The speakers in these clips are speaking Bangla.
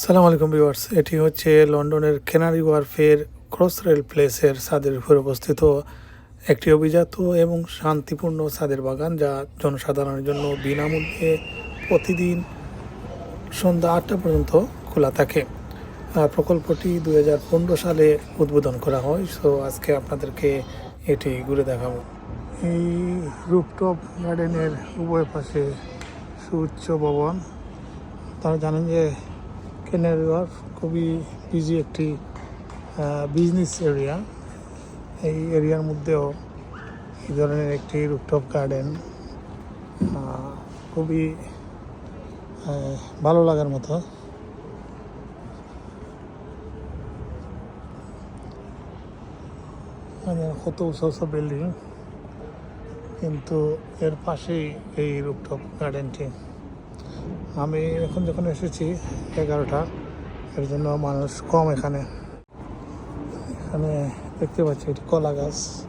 সালাম আলাইকুম ভিউয়ার্স, এটি হচ্ছে লন্ডনের কেনারি ওয়ার্ফের ক্রস রেল প্লেসের ছাদের উপরে অবস্থিত একটি অভিজাত এবং শান্তিপূর্ণ ছাদের বাগান, যা জনসাধারণের জন্য বিনামূল্যে প্রতিদিন সন্ধ্যা আটটা পর্যন্ত খোলা থাকে। প্রকল্পটি দু হাজার পনেরো সালে উদ্বোধন করা হয়, সো আজকে আপনাদেরকে এটি ঘুরে দেখাবো। এই রুপটপ গার্ডেনের উভয় পাশে সুউচ্চ ভবন। তারা জানেন যে কেনারি ওয়ার্ফ খুবই বিজি একটি বিজনেস এরিয়া এই এরিয়ার মধ্যেও এই ধরনের একটি রুপটপ গার্ডেন খুবই ভালো লাগার মতো। মানে কত উঁচু উঁচু বিল্ডিং কিন্তু এর পাশেই এই রুপটপ গার্ডেনটি আমি এখন যখন এসেছি এগারোটা, এর জন্য মানুষ কম এখানে। এখানে দেখতে পাচ্ছি এটি কলা গাছ।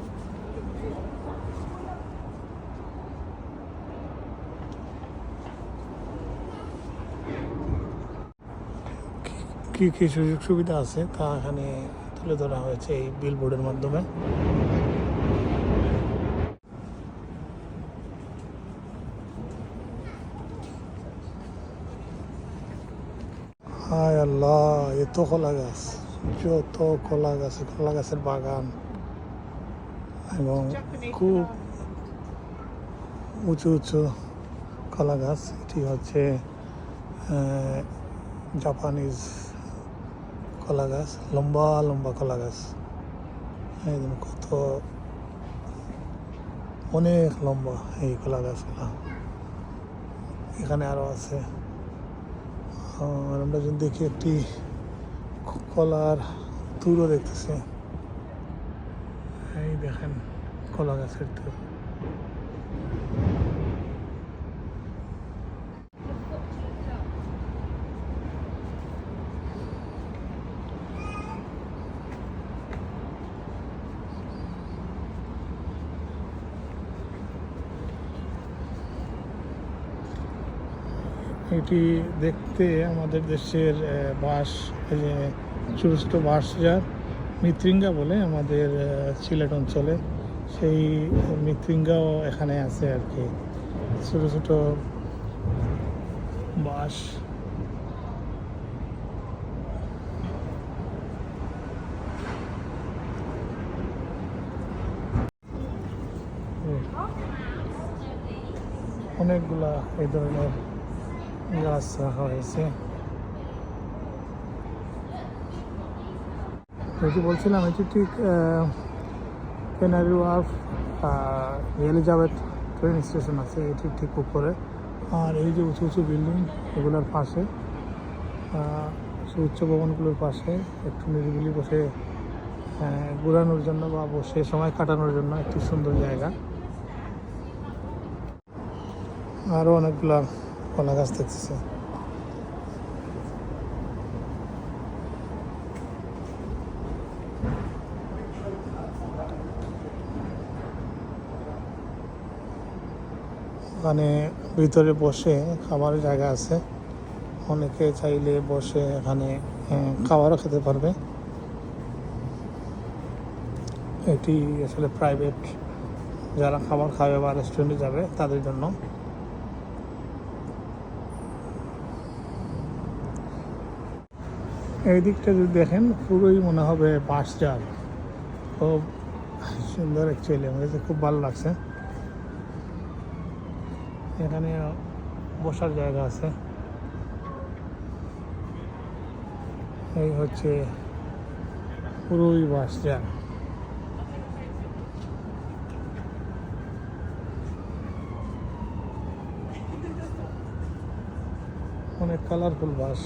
কি- কি সুযোগ সুবিধা আছে তা এখানে তুলে ধরা হয়েছে এই বিলবোর্ডের মাধ্যমে হায় আল্লাহ, এত কলা গাছ, যত কলা গাছ, কলা গাছের বাগান। এবং খুব উঁচু উঁচু কলা গাছ, এটি হচ্ছে জাপানিজ কলা গাছ, লম্বা লম্বা কলা গাছ। একদম কত, অনেক লম্বা এই কলা গাছগুলা। এখানে আরও আছে। আর আমরা যদি দেখি একটি কলার তুরও দেখতেছি। এই দেখেন কলা গাছের তুর এটি দেখতে আমাদের দেশের বাঁশ যে ছোটো বাঁশ যা মৃত্রিঙ্গা বলে আমাদের সিলেট অঞ্চলে। সেই মৃত্রিঙ্গাও এখানে আছে আর কি। ছোটো ছোটো বাঁশ অনেকগুলা এই ধরনের রাখা হয়েছে। যেটি বলছিলাম এটি ঠিক Canary Wharf Elizabeth train station আছে এটি ঠিক উপরে। আর এই যে উঁচু উঁচু বিল্ডিং এগুলোর পাশে উচ্চ ভবনগুলোর পাশে একটু নিরিবিলি বসে ঘোরানোর জন্য বা বসে সময় কাটানোর জন্য একটি সুন্দর জায়গা। আরও অনেকগুলা কলা গাছ ওখানে ভিতরে বসে খাবারের জায়গা আছে। অনেকে চাইলে বসে এখানে খাবারও খেতে পারবে। এটি আসলে প্রাইভেট যারা খাবার খাবে বা রেস্টুরেন্টে যাবে, তাদের জন্য। এই দিকটা যদি দেখেন, পুরোই মনে হবে বাঁশ জাল। খুব সুন্দর অ্যাকচুয়ালি আমার কাছে খুব ভালো লাগছে। এখানে বসার জায়গা আছে। এই হচ্ছে পুরোই বাঁশ জাল। অনেক কালারফুল বাঁশ।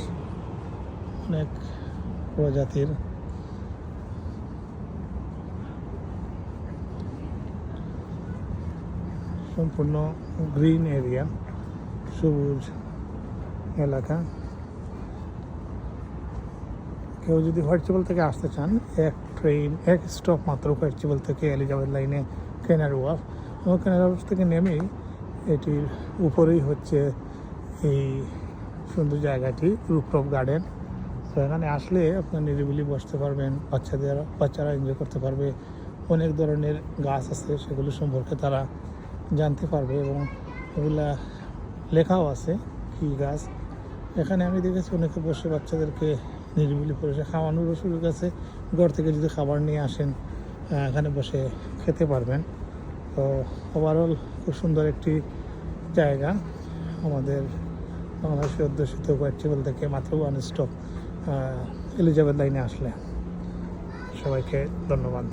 অনেক প্রজাতির। সম্পূর্ণ গ্রিন এরিয়া, সবুজ এলাকা। কেউ যদি হোয়াটসঅ্যাপল থেকে আসতে চান, এক ট্রেন এক স্টপ মাত্র হোয়াটসঅ্যাপল থেকে এলিজাবেথ লাইনে কেনার ওয়াফ এবং কেনার ওয়াফ থেকে নেমেই এটির উপরেই হচ্ছে এই সুন্দর জায়গাটি রুপটপ গার্ডেন তো এখানে আসলে আপনার নিরিবিলি বসতে পারবেন, বাচ্চাদের বাচ্চারা এনজয় করতে পারবে। অনেক ধরনের গাছ আছে, সেগুলো সম্পর্কে তারা জানতে পারবে এবং এগুলা লেখাও আছে, কী গাছ। এখানে আমি দেখেছি অনেকে বসে বাচ্চাদেরকে নিরিবিলি পরিবেশে খাওয়ানোরও সুযোগ আছে। ঘর থেকে যদি খাবার নিয়ে আসেন এখানে বসে খেতে পারবেন। তো ওভারঅল খুব সুন্দর একটি জায়গা। আমাদের বাংলাদেশের অধ্যুষিত কোয়ার্টিবল থেকে মাত্র ওয়ান স্টপ এলিজাবেথ লাইনে আসলে। সবাইকে ধন্যবাদ।